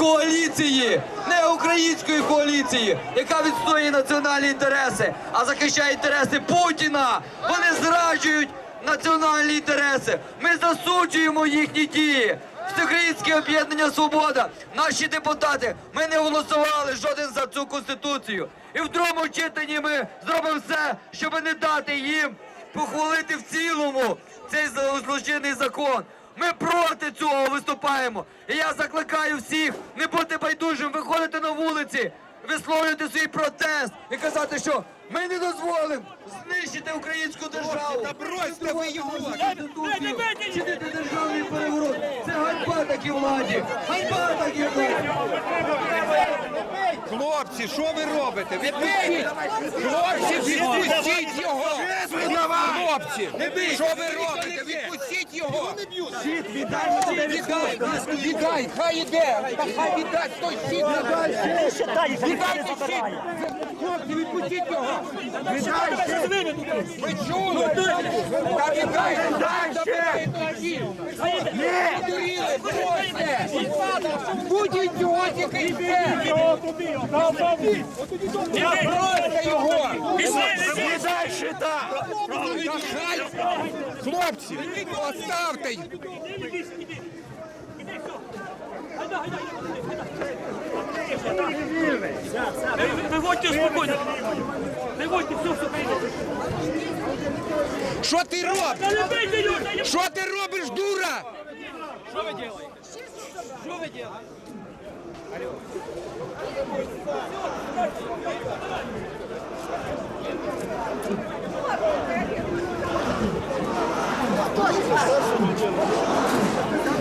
коаліції, не української коаліції, яка відстоює національні інтереси, а захищає інтереси Путіна. Вони зраджують національні інтереси. Ми засуджуємо їхні дії. Всеукраїнське об'єднання Свобода, наші депутати, ми не голосували жоден за цю конституцію. І в другому читанні ми зробимо все, щоб не дати їм похвалити в цілому цей злочинний закон. Ми проти цього виступаємо. І я закликаю всіх не бути байдужим, виходити на вулиці, висловлювати свій протест і казати, що ми не дозволимо знищити українську державу. Та бросьте ви його! Чинити державний переворот. Це ганьба такій владі. Ганьба такій владі. Хлопці, що ви робите? Ви Відпустіть! Хлопці, відпустіть його! Хлопці, що ви робите? Його! Віддай, віддай, віддай, хай іде! Та хай віддай, той щит! Віддайте щит! Хлопці, відпустіть його! Ви чули? Та віддай, віддай, віддай той щит! Подуріли, бросьте! Будь ідіотик і йде! Бросьте його! Віддай щита! Та хай! Хлопці, оставте! Виводьте спокійно. Виводьте все, все прийде. Що ти робиш? Та не бийте його, та не Що ти робиш, дура?